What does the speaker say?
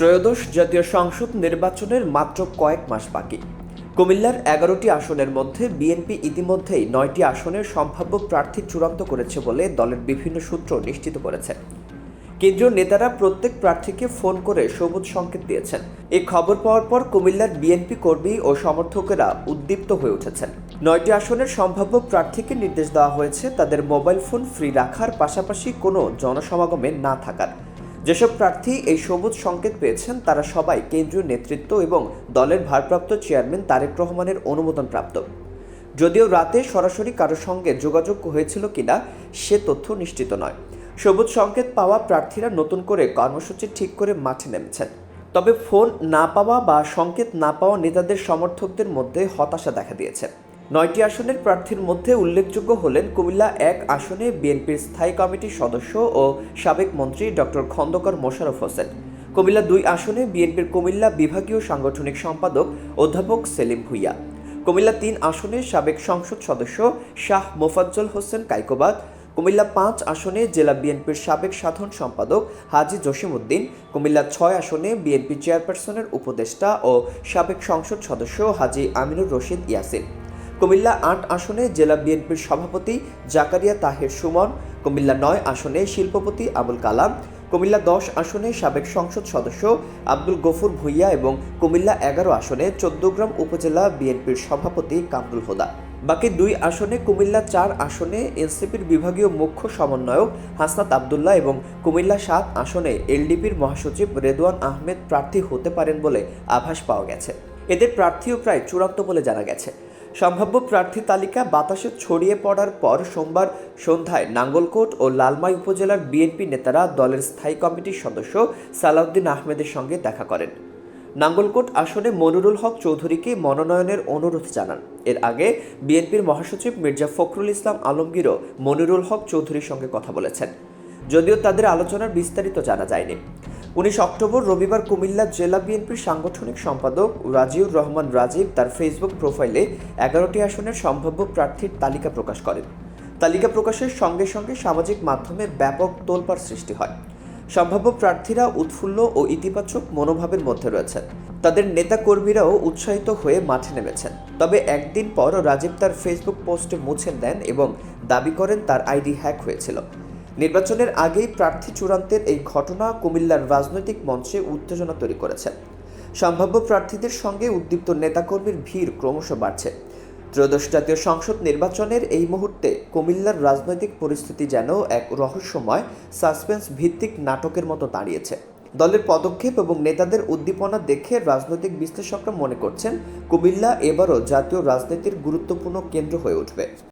ত্রয়োদশ জাতীয় সংসদ নির্বাচনের মাত্র কয়েক মাস বাকি। কুমিল্লার এগারোটি আসনের মধ্যে বিএনপি ইতিমধ্যেই নয়টি আসনের সম্ভাব্য প্রার্থী চূড়ান্ত করেছে বলে দলের বিভিন্ন সূত্র নিশ্চিত করেছে। কেন্দ্রীয় নেতারা প্রত্যেক প্রার্থীকে ফোন করে সবুজ সংকেত দিয়েছেন। এই খবর পাওয়ার পর কুমিল্লার বিএনপি কর্মী ও সমর্থকেরা উদ্দীপ্ত হয়ে উঠেছেন। নয়টি আসনের সম্ভাব্য প্রার্থীকে নির্দেশ দেওয়া হয়েছে তাদের মোবাইল ফোন ফ্রি রাখার পাশাপাশি কোনো জনসমাগমে না থাকার। যেসব প্রার্থী এই সবুজ সংকেত পেয়েছেন, তারা সবাই কেন্দ্রীয় নেতৃত্ব এবং দলের ভারপ্রাপ্ত চেয়ারম্যান তারেক রহমানের অনুমোদন প্রাপ্ত যদিও রাতে সরাসরি কারোর সঙ্গে যোগাযোগ হয়েছিল কিনা, সে তথ্য নিশ্চিত নয়। সবুজ সংকেত পাওয়া প্রার্থীরা নতুন করে কর্মসূচি ঠিক করে মাঠে নেমেছেন। তবে ফোন না পাওয়া বা সংকেত না পাওয়া নেতাদের সমর্থকদের মধ্যে হতাশা দেখা দিয়েছে। নয়টি আসনের প্রার্থীর মধ্যে উল্লেখযোগ্য হলেন কুমিল্লা এক আসনে বিএনপির স্থায়ী কমিটির সদস্য ও সাবেক মন্ত্রী ডক্টর খন্দকার মোশাররফ হোসেন। কুমিল্লা দুই আসনে বিএনপির কুমিল্লা বিভাগীয় সাংগঠনিক সম্পাদক অধ্যাপক সেলিম ভুইয়া। কুমিল্লা তিন আসনে সাবেক সংসদ সদস্য শাহ মোফাজ্জল হোসেন কাইকোবাদ। কুমিল্লা পাঁচ আসনে জেলা বিএনপির সাবেক সাধারণ সম্পাদক হাজি জসিমউদ্দিন কুমিল্লা ছয় আসনে বিএনপি চেয়ারপারসনের উপদেষ্টা ও সাবেক সংসদ সদস্য হাজি আমিনুর রশিদ ইয়াসিন। কুমিল্লা আট আসনে জেলা বিএনপির সভাপতি জাকারিয়া তাহের সুমন, কুমিল্লা নয় আসনে শিল্পপতি আবুল কালাম, কুমিল্লা দশ আসনে সাবেক সংসদ সদস্য আব্দুল গফুর ভুইয়া এবং কুমিল্লা এগারো আসনে চোদ্দগ্রাম উপজেলা বিএনপির সভাপতি কামরুল হোদা। বাকি দুই আসনে কুমিল্লা চার আসনে এনসিপির বিভাগীয় মুখ্য সমন্বয়ক হাসনাত আবদুল্লাহ এবং কুমিল্লা সাত আসনে এলডিপির মহাসচিব রেদওয়ান আহমেদ প্রার্থী হতে পারেন বলে আভাস পাওয়া গেছে। এদের প্রার্থীও প্রায় চূড়ান্ত বলে জানা গেছে। সম্ভাব্য প্রার্থী তালিকা বাতাসে ছড়িয়ে পড়ার পর সোমবার সন্ধ্যায় নাঙ্গলকোট ও লালমাই উপজেলার বিএনপি নেতারা দলের স্থায়ী কমিটির সদস্য সালাউদ্দিন আহমেদের সঙ্গে দেখা করেন। নাঙ্গলকোট আসনে মনিরুল হক চৌধুরীকে মনোনয়নের অনুরোধ জানান। এর আগে বিএনপির মহাসচিব মির্জা ফখরুল ইসলাম আলমগীরও মনিরুল হক চৌধুরীর সঙ্গে কথা বলেছেন। যদিও তাদের আলোচনার বিস্তারিত জানা যায়নি। উনিশ অক্টোবর রবিবার কুমিল্লা জেলা বিএনপির সাংগঠনিক সম্পাদক রাজিউর রহমান রাজীব তার ফেসবুক প্রোফাইলে এগারোটি আসনের সম্ভাব্য প্রার্থীর তালিকা প্রকাশ করেন। তালিকা প্রকাশের সঙ্গে সঙ্গে সামাজিক মাধ্যমে ব্যাপক তোলপাড় সৃষ্টি হয়। সম্ভাব্য প্রার্থীরা উৎফুল্ল ও ইতিবাচক মনোভাবের মধ্যে রয়েছেন। তাদের নেতা কর্মীরাও উৎসাহিত হয়ে মাঠে নেমেছেন। তবে একদিন পর রাজীব তার ফেসবুক পোস্টে মুছে দেন এবং দাবি করেন তার আইডি হ্যাক হয়েছিল। নির্বাচনের আগেই প্রার্থী চূড়ান্তের এই ঘটনা কুমিল্লার রাজনৈতিক মঞ্চে উত্তেজনা তৈরি করেছে। সম্ভাব্য প্রার্থীদের সঙ্গে উদ্দীপ্ত নেতাকর্মীর ভিড় ক্রমশ বাড়ছে। ত্রয়োদশ জাতীয় সংসদ নির্বাচনের এই মুহূর্তে কুমিল্লার রাজনৈতিক পরিস্থিতি যেন এক রহস্যময়, সাসপেন্স ভিত্তিক নাটকের মতো দাঁড়িয়েছে। দলের পদক্ষেপ এবং নেতাদের উদ্দীপনা দেখে রাজনৈতিক বিশ্লেষকরা মনে করছেন, কুমিল্লা এবারও জাতীয় রাজনীতির গুরুত্বপূর্ণ কেন্দ্র হয়ে উঠবে।